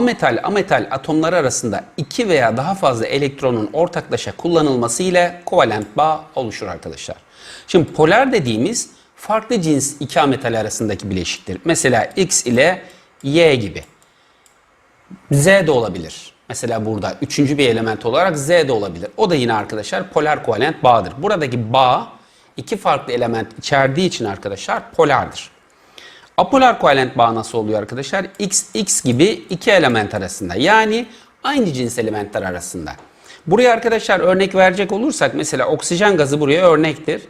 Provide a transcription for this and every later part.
ametal ametal atomları arasında iki veya daha fazla elektronun ortaklaşa kullanılması ile kovalent bağ oluşur arkadaşlar. Şimdi polar dediğimiz farklı cins iki ametal arasındaki bileşiktir. Mesela X ile Y gibi. Z de olabilir. Mesela burada üçüncü bir element olarak Z de olabilir. O da yine arkadaşlar polar kovalent bağdır. Buradaki bağ iki farklı element içerdiği için arkadaşlar polardır. Apolar kovalent bağ nasıl oluyor arkadaşlar? X, X gibi iki element arasında. Yani aynı cins elementler arasında. Buraya arkadaşlar örnek verecek olursak mesela oksijen gazı buraya örnektir.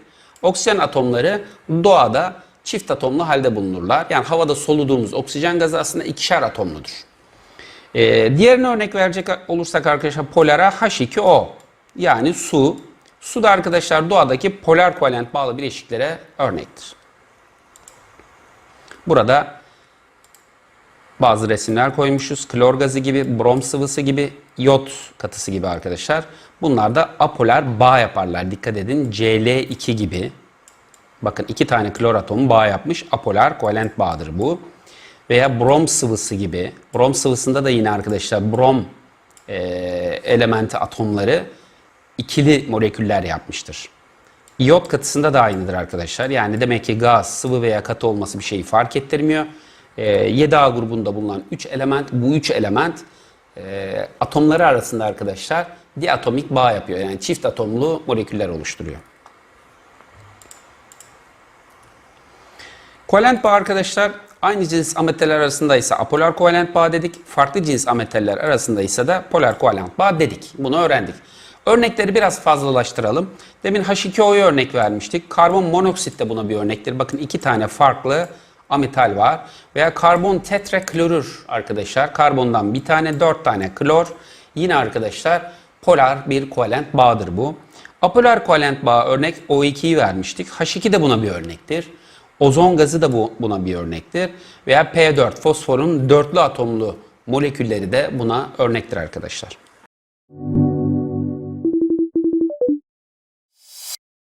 Oksijen atomları doğada çift atomlu halde bulunurlar. Yani havada soluduğumuz oksijen gazı aslında ikişer atomludur. Ee, diğerine örnek verecek olursak arkadaşlar polara H2O yani su. Su da arkadaşlar doğadaki polar kovalent bağlı bileşiklere örnektir. Burada bazı resimler koymuşuz. Klor gazı gibi, brom sıvısı gibi, yot katısı gibi arkadaşlar. Bunlar da apolar bağ yaparlar. Dikkat edin Cl2 gibi. Bakın iki tane klor atomu bağ yapmış. Apolar kovalent bağdır bu. Veya brom sıvısı gibi. Brom sıvısında da yine arkadaşlar brom e, elementi atomları ikili moleküller yapmıştır. İyot katısında da aynıdır arkadaşlar. Yani demek ki gaz, sıvı veya katı olması bir şeyi fark ettirmiyor. E, 7A grubunda bulunan 3 element, bu 3 element e, atomları arasında arkadaşlar diatomik bağ yapıyor. Yani çift atomlu moleküller oluşturuyor. Kovalent bağ arkadaşlar aynı cins ametaller arasında ise apolar kovalent bağ dedik. Farklı cins ametaller arasında ise de polar kovalent bağ dedik. Bunu öğrendik. Örnekleri biraz fazlalaştıralım. Demin H2O'yu örnek vermiştik. Karbon monoksit de buna bir örnektir. Bakın iki tane farklı ametal var. Veya karbon tetraklorür arkadaşlar. Karbondan bir tane dört tane klor. Yine arkadaşlar polar bir kovalent bağdır bu. Apolar kovalent bağ örnek O2'yi vermiştik. H2 de buna bir örnektir. Ozon gazı da bu, buna bir örnektir. Veya P4 fosforun dörtlü atomlu molekülleri de buna örnektir arkadaşlar.